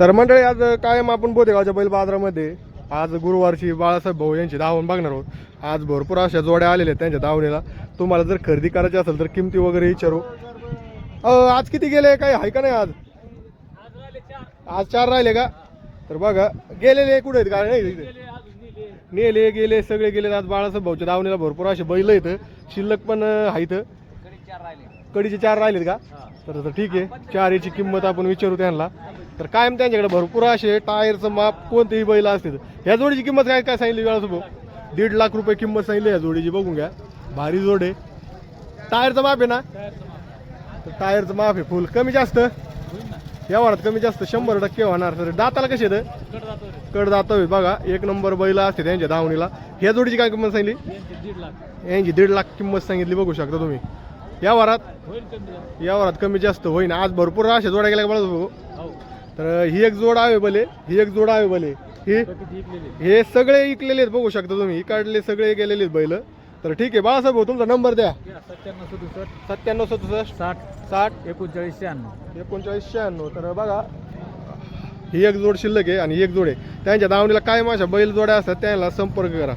तर मंडळी आज कायम आपण बोधेगावच्या बैल बाजारामध्ये आज गुरुवारची बाळासाहेब भाऊ यांची धावण बघणार आहोत. आज भरपूर अशा जोड्या आलेल्या आहेत त्यांच्या धावणीला. तुम्हाला जर खरेदी करायची असेल तर किमती वगैरे विचारू. आज किती गेले? काही आहे का नाही आज? आज चार राहिले का? तर बघा गेलेले कुठे आहेत? का नाही इथे? नेले गेले सगळे गेले आज बाळासाहेब भाऊच्या धावणीला भरपूर असे बैल आहेत. शिल्लक पण आहेत. कडीचे चार राहिलेत का? तर तर ठीक आहे. चार याची किंमत आपण विचारू त्यांना. तर कायम त्यांच्याकडे भरपूर असे टायरचं माप कोणतेही बैल असतील ह्या जोडीची किंमत काय काय सांगितली वेळा भाऊ दीड लाख रुपये किंमत सांगितली या जोडीची बघून घ्या. भारी जोड आहे. टायरचं माप आहे ना? टायरचं माप आहे फुल कमी जास्त? व्यवहारात कमी जास्त शंभर टक्के होणार. तर दाताला कसे येतं कड दाता बघा एक नंबर बैल असते त्यांच्या धावणीला. ह्या जोडीची काय किंमत सांगितली? यांची दीड लाख किंमत सांगितली बघू शकता तुम्ही. या वरात या वरात कमी जास्त होईन. आज भरपूर अशा जोड्या गेल्या का बघा? भाऊ तर ही एक जोड अवेलेबल आहे. ही एक जोड अवेलेबल आहे. ही हे सगळे इकलेले आहेत बघू शकता तुम्ही. इकडले सगळे गेलेले आहेत बैल. तर ठीक आहे बाळासाहेब भाऊ तुमचा नंबर द्या. सत्त्याण्णव सदुसष्ट. सत्त्याण्णव सदुसष्ट. साठ. साठ. एकोणचाळीस शहाण्णव. एकोणचाळीस शहाण्णव. तर बघा ही एक जोड शिल्लक आहे आणि ही एक जोड आहे. त्यांच्या दावणीला काय माझ्या बैल जोड्या असतात त्यांना संपर्क करा.